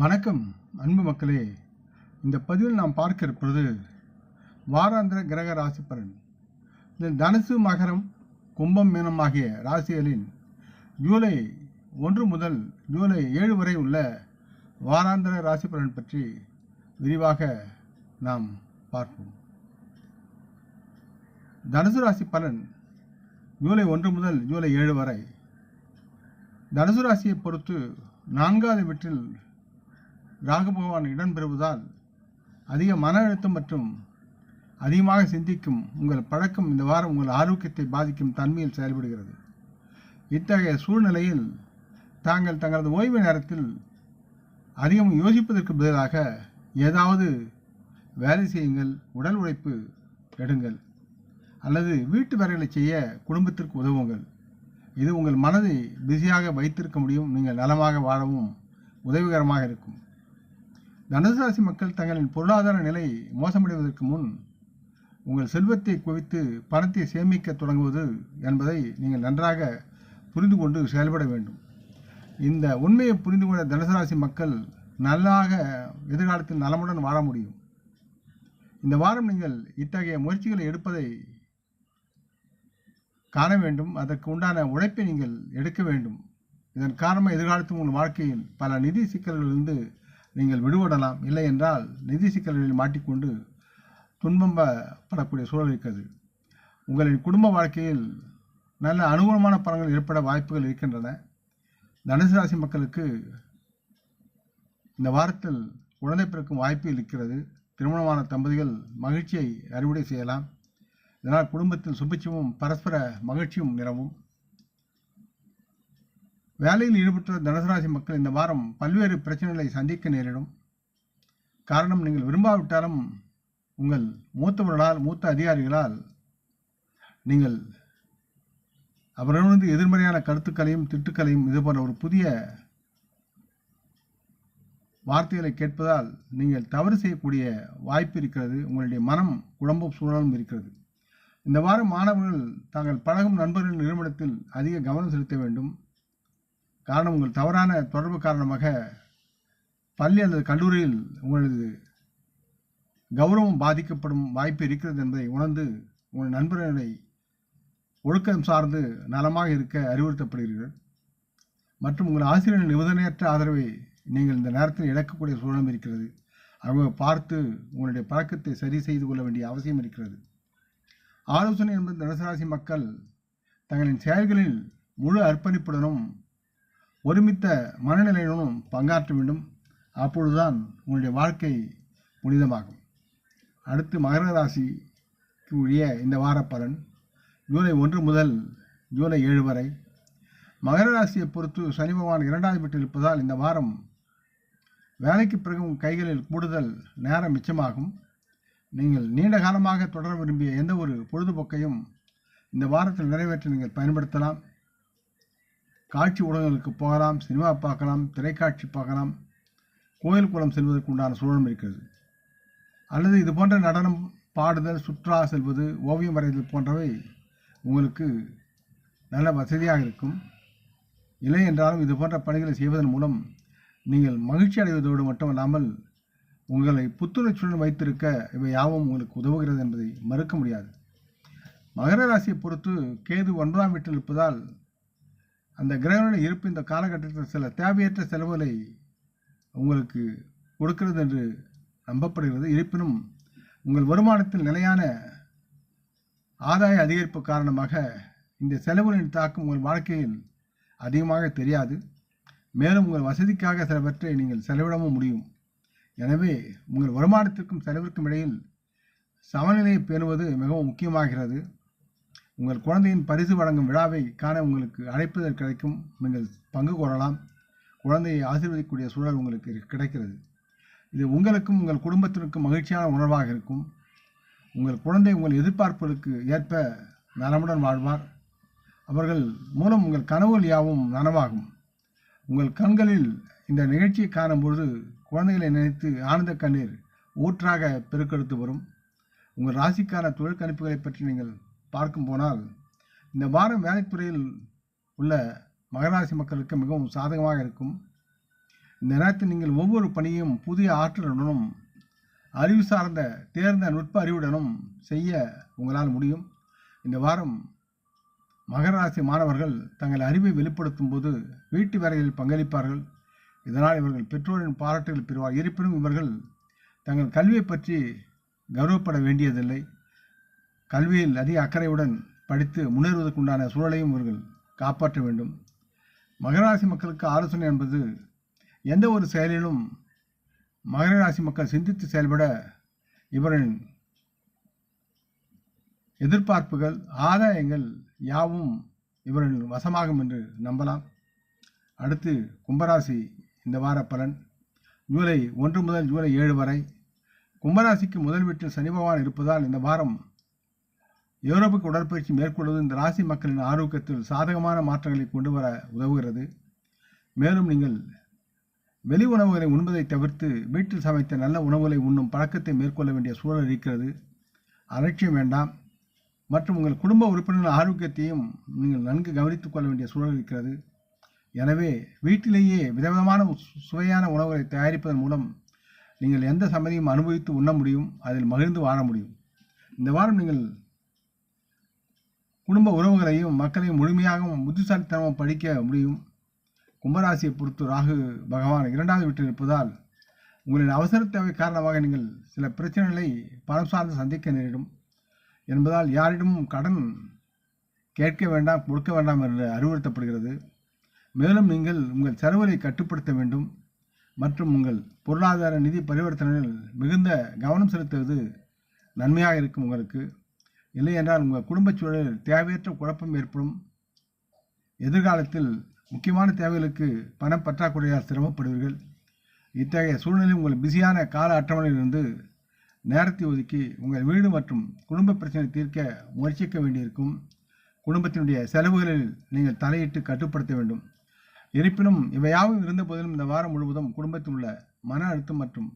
வணக்கம் அன்பு மக்களே. இந்த பதிவில் நாம் பார்க்க இருப்பது வாராந்திர கிரக ராசி பலன் தனுசு மகரம் கும்பம் மீனம் ஆகிய ராசிகளின் ஜூலை ஒன்று முதல் ஜூலை ஏழு வரை உள்ள வாராந்திர ராசி பலன் பற்றி விரிவாக நாம் பார்ப்போம். தனுசு ராசி பலன் ஜூலை ஒன்று முதல் ஜூலை ஏழு வரை. தனுசு ராசியை பொறுத்து நான்காவது வீட்டில் ராகு பகவான் இடம் பெறுவதால் அதிக மன அழுத்தம் மற்றும் அதிகமாக சிந்திக்கும் உங்கள் பழக்கம் இந்த வாரம் உங்கள் ஆரோக்கியத்தை பாதிக்கும் தன்மையில் செயல்படுகிறது. இத்தகைய சூழ்நிலையில் தாங்கள் தங்களது ஓய்வு நேரத்தில் அதிகம் யோசிப்பதற்கு பதிலாக ஏதாவது வேலை செய்யுங்கள் உடல் உழைப்பு எடுங்கள் அல்லது வீட்டு வேலைகளை செய்ய குடும்பத்திற்கு உதவுங்கள். இது உங்கள் மனதை பிஸியாக வைத்திருக்க முடியும் நீங்கள் நலமாக வாழவும் உதவிகரமாக இருக்கும். தனுசு ராசி மக்கள் தங்களின் பொருளாதார நிலை மோசமடைவதற்கு முன் உங்கள் செல்வத்தை குவித்து பணத்தை சேமிக்க தொடங்குவது என்பதை நீங்கள் நன்றாக புரிந்து கொண்டு செயல்பட வேண்டும். இந்த உண்மையை புரிந்து கொண்ட தனுசு ராசி மக்கள் நல்லாக எதிர்காலத்தில் நலமுடன் வாழ முடியும். இந்த வாரம் நீங்கள் இத்தகைய முயற்சிகளை எடுப்பதை காண வேண்டும். அதற்கு உண்டான உழைப்பை நீங்கள் எடுக்க வேண்டும். இதன் காரணமாக எதிர்காலத்தில் உங்கள் வாழ்க்கையில் பல நிதி சிக்கல்களிலிருந்து நீங்கள் விடுபடலாம். இல்லை என்றால் நிதி சிக்கல்களில் மாட்டிக்கொண்டு துன்பப்படக்கூடிய சூழல் இருக்கிறது. உங்களின் குடும்ப வாழ்க்கையில் நல்ல அனுகூலமான பலன்கள் ஏற்பட வாய்ப்புகள் இருக்கின்றன. தனுசு ராசி மக்களுக்கு இந்த வாரத்தில் குழந்தை பிறக்கும் வாய்ப்பு இருக்கிறது. திருமணமான தம்பதிகள் மகிழ்ச்சியை அறுவடை செய்யலாம். இதனால் குடும்பத்தில் சுபிட்சமும் பரஸ்பர மகிழ்ச்சியும் நிலவும். வேலையில் ஈடுபட்டுள்ள தனுசராசி மக்கள் இந்த வாரம் பல்வேறு பிரச்சனைகளை சந்திக்க நேரிடும். காரணம் நீங்கள் விரும்பாவிட்டாலும் உங்கள் மூத்தவர்களால் மூத்த அதிகாரிகளால் நீங்கள் அவரிடமிருந்து எதிர்மறையான கருத்துக்களையும் திட்டுக்களையும் இது போன்ற ஒரு புதிய வார்த்தைகளை கேட்பதால் நீங்கள் தவறு செய்யக்கூடிய வாய்ப்பு இருக்கிறது. உங்களுடைய மனம் குழம்பும் சூழலும் இருக்கிறது. இந்த வாரம் மாணவர்கள் தாங்கள் பழகும் நண்பர்களின் நிறுவனத்தில் அதிக கவனம் செலுத்த வேண்டும். காரணம் உங்கள் தவறான தொடர்பு காரணமாக பள்ளி அல்லது கல்லூரியில் உங்களது கௌரவம் பாதிக்கப்படும் வாய்ப்பு இருக்கிறது என்பதை உணர்ந்து உங்கள் நண்பர்களை ஒழுக்கம் சார்ந்து நலமாக இருக்க அறிவுறுத்தப்படுகிறீர்கள். மற்றும் உங்கள் ஆசிரியரின் நிபந்தனையற்ற ஆதரவை நீங்கள் இந்த நேரத்தில் இழக்கக்கூடிய சூழலும் இருக்கிறது. அவங்க பார்த்து உங்களுடைய பழக்கத்தை சரி செய்து கொள்ள வேண்டிய அவசியம் இருக்கிறது. ஆலோசனை என்பது தனுசராசி மக்கள் தங்களின் செயல்களில் முழு அர்ப்பணிப்புடனும் ஒருமித்த மனநிலையுடனும் பங்காற்ற வேண்டும். அப்பொழுதுதான் உங்களுடைய வாழ்க்கை புனிதமாகும். அடுத்து மகர ராசிக்கு உரிய இந்த வார பலன் ஜூலை ஒன்று முதல் ஜூலை ஏழு வரை. மகர ராசியை பொறுத்து சனி பகவான் இரண்டாவது வீட்டில் இருப்பதால் இந்த வாரம் வேலைக்கு பிறகு உங்கள் கைகளில் கூடுதல் நேரம் மிச்சமாகும். நீங்கள் நீண்ட காலமாக தொடர விரும்பிய எந்த ஒரு பொழுதுபோக்கையும் இந்த வாரத்தில் நிறைவேற்ற நீங்கள் பயன்படுத்தலாம். காட்சி ஊடகங்களுக்கு போகலாம் சினிமா பார்க்கலாம் திரைக்காட்சி பார்க்கலாம் கோயில் குளம் செல்வதற்கு உண்டான சூழலும் இருக்கிறது. அல்லது இது போன்ற நடனம் பாடுதல் சுற்றுலா செல்வது ஓவியம் வரைதல் போன்றவை உங்களுக்கு நல்ல வசதியாக இருக்கும். இல்லை என்றாலும் இது போன்ற பணிகளை செய்வதன் மூலம் நீங்கள் மகிழ்ச்சி அடைவதோடு மட்டுமல்லாமல் உங்களை புத்துணர்ச்சியுடன் வைத்திருக்க இவை யாவும் உங்களுக்கு உதவுகிறது என்பதை மறுக்க முடியாது. மகர ராசியை பொறுத்து கேது ஒன்பதாம் வீட்டில் இருப்பதால் அந்த கிரகங்களுடைய இருப்பு இந்த காலகட்டத்தில் சில தேவையற்ற செலவுகளை உங்களுக்கு கொடுக்கிறது என்று நம்பப்படுகிறது. இருப்பினும் உங்கள் வருமானத்தில் நிலையான ஆதாய அதிகரிப்பு காரணமாக இந்த செலவுகளின் தாக்கம் உங்கள் வாழ்க்கையில் அதிகமாக தெரியாது. மேலும் உங்கள் வசதிக்காக சிலவற்றை நீங்கள் செலவிடவும் முடியும். எனவே உங்கள் வருமானத்திற்கும் செலவிற்கும் இடையில் சமநிலையை பேணுவது மிகவும் முக்கியமாகிறது. உங்கள் குழந்தையின் பரிசு வழங்கும் விழாவை காண உங்களுக்கு அழைப்புதல் கிடைக்கும் நீங்கள் பங்கு கோரலாம் குழந்தையை ஆசீர்வதிக்கக்கூடிய சூழல் உங்களுக்கு கிடைக்கிறது. இது உங்களுக்கும் உங்கள் குடும்பத்திற்கும் மகிழ்ச்சியான உணர்வாக இருக்கும். உங்கள் குழந்தை உங்கள் எதிர்பார்ப்புகளுக்கு ஏற்ப நலமுடன் வாழ்வார். அவர்கள் மூலம் உங்கள் கனவுகள் யாவும் நனவாகும். உங்கள் கண்களில் இந்த நிகழ்ச்சியை காணும்பொழுது குழந்தைகளை நினைத்து ஆனந்த கண்ணீர் ஊற்றாக பெருக்கெடுத்து வரும். உங்கள் ராசிக்கான தொழில் கணிப்புகளை பற்றி நீங்கள் பார்க்கும் போனால் இந்த வாரம் வேலைத்துறையில் உள்ள மகராசி மக்களுக்கு மிகவும் சாதகமாக இருக்கும். இந்த நேரத்தில் நீங்கள் ஒவ்வொரு பணியும் புதிய ஆற்றலுடனும் அறிவு சார்ந்த தேர்ந்த நுட்ப அறிவுடனும் செய்ய உங்களால் முடியும். இந்த வாரம் மகராசி மாணவர்கள் தங்கள் அறிவை வெளிப்படுத்தும் போது வீட்டு வேலைகளில் பங்களிப்பார்கள். இதனால் இவர்கள் பெற்றோரின் பாராட்டுகள் பெறுவார். இருப்பினும் இவர்கள் தங்கள் கல்வியை பற்றி கௌரவப்பட வேண்டியதில்லை. கல்வியில் அதிக அக்கறையுடன் படித்து முன்னேறுவதற்குண்டான சூழலையும் இவர்கள் காப்பாற்ற வேண்டும். மகராசி மக்களுக்கு ஆலோசனை என்பது எந்த ஒரு செயலிலும் மகர ராசி மக்கள் சிந்தித்து செயல்பட இவரின் எதிர்பார்ப்புகள் ஆதாயங்கள் யாவும் இவரின் வசமாகும் என்று நம்பலாம். அடுத்து கும்பராசி இந்த வார பலன். ஜூலை ஒன்று முதல் ஜூலை ஏழு வரை கும்பராசிக்கு முதல் வீட்டில் சனி பகவான் இருப்பதால் இந்த வாரம் யூரோப்புக்கு உடற்பயிற்சி மேற்கொள்வது இந்த ராசி மக்களின் ஆரோக்கியத்தில் சாதகமான மாற்றங்களை கொண்டு வர உதவுகிறது. மேலும் நீங்கள் வெளி உணவுகளை உண்பதை தவிர்த்து வீட்டில் சமைத்த நல்ல உணவுகளை உண்ணும் பழக்கத்தை மேற்கொள்ள வேண்டிய சூழல் இருக்கிறது. அலட்சியம் வேண்டாம். மற்றும் உங்கள் குடும்ப உறுப்பினர்கள் ஆரோக்கியத்தையும் நீங்கள் நன்கு கவனித்துக் கொள்ள வேண்டிய சூழல் இருக்கிறது. எனவே வீட்டிலேயே விதவிதமான சுவையான உணவுகளை தயாரிப்பதன் மூலம் நீங்கள் எந்த சமதியும் அனுபவித்து உண்ண முடியும் அதில் மகிழ்ந்து வாழ முடியும். இந்த வாரம் நீங்கள் குடும்ப உறவுகளையும் மக்களையும் முழுமையாகவும் புத்திசாலித்தனமும் படிக்க முடியும். கும்பராசியை பொறுத்து ராகு பகவான் இரண்டாவது வீட்டில் இருப்பதால் உங்களின் அவசர தேவை காரணமாக நீங்கள் சில பிரச்சனைகளை பணம் சார்ந்து சந்திக்க நேரிடும். என்பதால் யாரிடமும் கடன் கேட்க வேண்டாம் கொடுக்க வேண்டாம் என்று அறிவுறுத்தப்படுகிறது. மேலும் நீங்கள் உங்கள் செலவுகளை கட்டுப்படுத்த வேண்டும். மற்றும் உங்கள் பொருளாதார நிதி பரிவர்த்தனையில் மிகுந்த கவனம் செலுத்துவது நன்மையாக இருக்கும் உங்களுக்கு. இல்லை என்றால் உங்கள் குடும்பச் சூழலில் தேவையற்ற குழப்பம் ஏற்படும். எதிர்காலத்தில் முக்கியமான தேவைகளுக்கு பணம் பற்றாக்குறையால் சிரமப்படுவீர்கள். இத்தகைய சூழ்நிலை உங்கள் பிஸியான கால அட்டவணையிலிருந்து நேரத்தை ஒதுக்கி உங்கள் வீடு மற்றும் குடும்ப பிரச்சனை தீர்க்க முயற்சிக்க வேண்டியிருக்கும். குடும்பத்தினுடைய செலவுகளில் நீங்கள் தலையிட்டு கட்டுப்படுத்த வேண்டும். இருப்பினும் இவையாவும் இருந்த போதிலும் இந்த வாரம் முழுவதும் குடும்பத்தில் உள்ள மன அழுத்தம் மற்றும்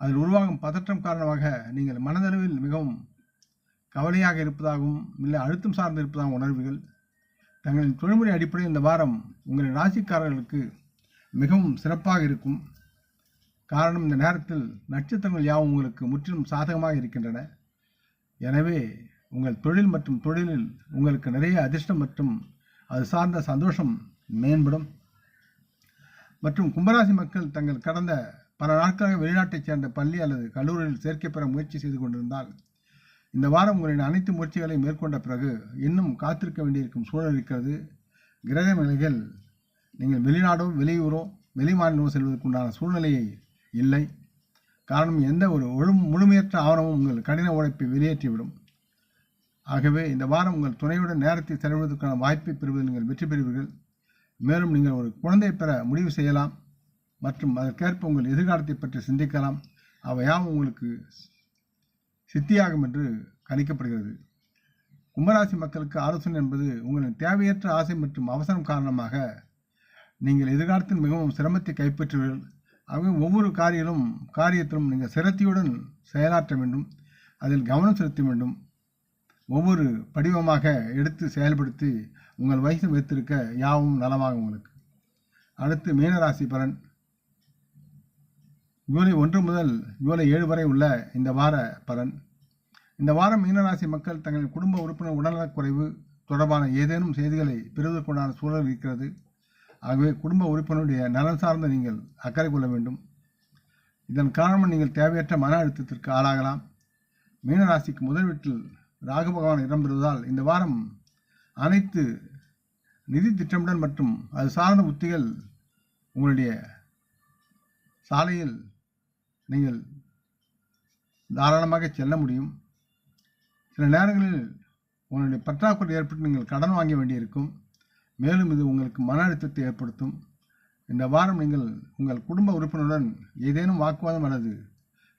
அதில் உருவாகும் பதற்றம் காரணமாக நீங்கள் மனதளவில் மிகவும் கவலையாக இருப்பதாகவும் இல்லை அழுத்தம் சார்ந்து இருப்பதாகவும் உணர்வுகள் தங்களின் தொழில்முறை அடிப்படையில் இந்த வாரம் உங்களின் ராசிக்காரர்களுக்கு மிகவும் சிறப்பாக இருக்கும். காரணம் இந்த நேரத்தில் நட்சத்திரங்கள் யாவும் உங்களுக்கு முற்றிலும் சாதகமாக இருக்கின்றன. எனவே உங்கள் தொழில் மற்றும் தொழிலில் உங்களுக்கு நிறைய அதிர்ஷ்டம் மற்றும் அது சார்ந்த சந்தோஷம் மேம்படும். மற்றும் கும்பராசி மக்கள் தங்கள் கடந்த பல நாட்களாக வெளிநாட்டைச் சேர்ந்த பள்ளி அல்லது கல்லூரியில் சேர்க்கை பெற முயற்சி செய்து கொண்டிருந்தால் இந்த வாரம் உங்களின் அனைத்து முயற்சிகளையும் மேற்கொண்ட பிறகு இன்னும் காத்திருக்க வேண்டியிருக்கும் சூழல் இருக்கிறது. கிரக நிலைகள் நீங்கள் வெளிநாடோ வெளியூரோ வெளிமாநிலமோ செல்வதற்குண்டான சூழ்நிலையை இல்லை. காரணம் எந்த ஒரு ஒழு முழுமையற்ற ஆவணமும் உங்கள் கடின உழைப்பை வெளியேற்றிவிடும். ஆகவே இந்த வாரம் உங்கள் துணையுடன் நேரத்தை செலவிடுவதற்கான வாய்ப்பை பெறுவதில் நீங்கள் வெற்றி பெறுவீர்கள். மேலும் நீங்கள் ஒரு குழந்தை பெற முடிவு செய்யலாம் மற்றும் அதற்கேற்ப உங்கள் எதிர்காலத்தை பற்றி சிந்திக்கலாம். அவையாவும் உங்களுக்கு சித்தியாகும் என்று கணிக்கப்படுகிறது. கும்பராசி மக்களுக்கு ஆலோசனை என்பது உங்களின் தேவையற்ற ஆசை மற்றும் அவசரம் காரணமாக நீங்கள் எதிர்காலத்தில் மிகவும் சிரமத்தை கைப்பற்றுவீர்கள். ஆகவே ஒவ்வொரு காரியிலும் காரியத்திலும் நீங்கள் சிரத்தையுடன் செயலாற்ற வேண்டும். அதில் கவனம் செலுத்த வேண்டும். ஒவ்வொரு படிவமாக எடுத்து செயல்படுத்தி உங்கள் வயசு வைத்திருக்க யாவும் நலமாகும் உங்களுக்கு. அடுத்து மீனராசி பலன். ஜூலை ஒன்று முதல் ஜூலை ஏழு வரை உள்ள இந்த வார பலன். இந்த வாரம் மீனராசி மக்கள் தங்கள் குடும்ப உறுப்பினர் உடல்நலக்குறைவு தொடர்பான ஏதேனும் செய்திகளை பெறுவதற்குண்டான சூழல் இருக்கிறது. ஆகவே குடும்ப உறுப்பினருடைய நலன் சார்ந்து நீங்கள் அக்கறை கொள்ள வேண்டும். இதன் காரணமாக நீங்கள் தேவையற்ற மன அழுத்தத்திற்கு ஆளாகலாம். மீனராசிக்கு முதல் வீட்டில் ராகு பகவான் இடம்பெறுவதால் இந்த வாரம் அனைத்து நிதி திட்டமிடல் மற்றும் அது சார்ந்த உத்திகள் உங்களுடைய சாலையில் நீங்கள் தாராளமாக செல்ல முடியும். சில நேரங்களில் உங்களுடைய பற்றாக்குறை ஏற்பட்டு நீங்கள் கடன் வாங்க வேண்டியிருக்கும். மேலும் இது உங்களுக்கு மன அழுத்தத்தை ஏற்படுத்தும். இந்த வாரம் நீங்கள் உங்கள் குடும்ப உறுப்பினருடன் ஏதேனும் வாக்குவாதம் அல்லது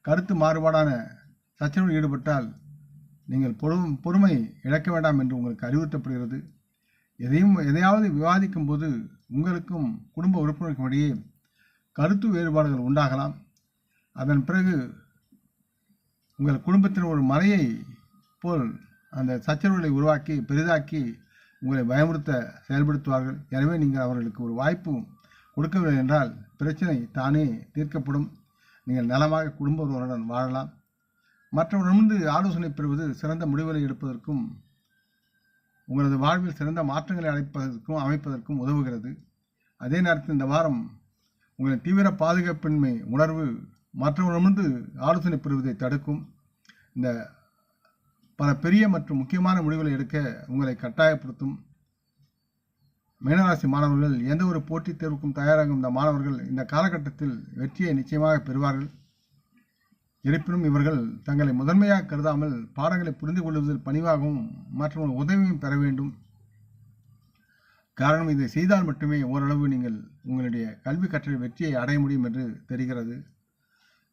கருத்து மாறுபாடான சச்சரவில் ஈடுபட்டால் நீங்கள் பொறு பொறுமை இழக்க வேண்டாம் என்று உங்களுக்கு அறிவுறுத்தப்படுகிறது. எதையும் எதையாவது விவாதிக்கும் போது உங்களுக்கும் குடும்ப உறுப்பினருக்கும் இடையே கருத்து வேறுபாடுகள் உண்டாகலாம். அதன் பிறகு உங்கள் குடும்பத்தின் ஒரு மலையை போல் அந்த சச்சரவுகளை உருவாக்கி பெரிதாக்கி உங்களை பயமுறுத்த செயல்படுத்துவார்கள். எனவே நீங்கள் அவர்களுக்கு ஒரு வாய்ப்பு கொடுக்கவில்லை என்றால் பிரச்சனை தானே தீர்க்கப்படும். நீங்கள் நலமாக குடும்பத்துடன் வாழலாம். மற்றவரிடமிருந்து ஆலோசனை பெறுவது சிறந்த முடிவுகளை எடுப்பதற்கும் உங்களது வாழ்வில் சிறந்த மாற்றங்களை அழைப்பதற்கும் அமைப்பதற்கும் உதவுகிறது. அதே நேரத்தில் இந்த வாரம் உங்களின் தீவிர பாதுகாப்பின்மை உணர்வு மற்றவரிடமிருந்து ஆலோசனை பெறுவதை தடுக்கும். இந்த பல பெரிய மற்றும் முக்கியமான முடிவுகளை எடுக்க உங்களை கட்டாயப்படுத்தும். மீனராசி மாணவர்கள் எந்த ஒரு போட்டித் தேர்வுக்கும் தயாராகும் இந்த மாணவர்கள் இந்த காலகட்டத்தில் வெற்றியை நிச்சயமாக பெறுவார்கள். இருப்பினும் இவர்கள் தங்களை முதன்மையாக கருதாமல் பாடங்களை புரிந்து கொள்வதில் பணிவாகவும் மற்றும் உதவியும் பெற வேண்டும். காரணம் இதை செய்தால் மட்டுமே ஓரளவு நீங்கள் உங்களுடைய கல்வி கற்றல் வெற்றியை அடைய முடியும் என்று தெரிகிறது.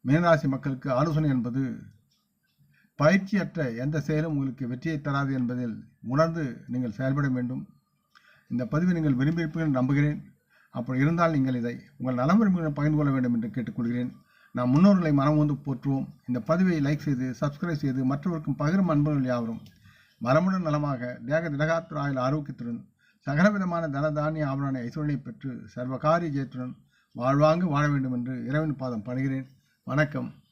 மீனராசி மக்களுக்கு ஆலோசனை என்பது பயிற்சியற்ற எந்த செயலும் உங்களுக்கு வெற்றியை தராது என்பதில் உணர்ந்து நீங்கள் செயல்பட வேண்டும். இந்த பதிவை நீங்கள் விரும்பியிருப்பீர்கள் நம்புகிறேன். அப்படி இருந்தால் நீங்கள் இதை உங்கள் நலம் விரும்புகிறேன் பகிர்ந்து கொள்ள வேண்டும் என்று கேட்டுக்கொள்கிறேன். நாம் முன்னோர்களை மனம் வந்து போற்றுவோம். இந்த பதிவை லைக் செய்து சப்ஸ்கிரைப் செய்து மற்றவருக்கும் பகிரும் அன்பர்கள் யாவரும் மரமுடன் நலமாக தேக திடகாத்திர ஆயுள் ஆரோக்கியத்துடன் சகலவிதமான தன தானிய ஆபரண ஐஸ்வரனை பெற்று சர்வகாரிய ஜெயத்துடன் வாழ்வாங்கு வாழ வேண்டும் என்று இறைவன் பாதம் பணிகிறேன். வணக்கம்.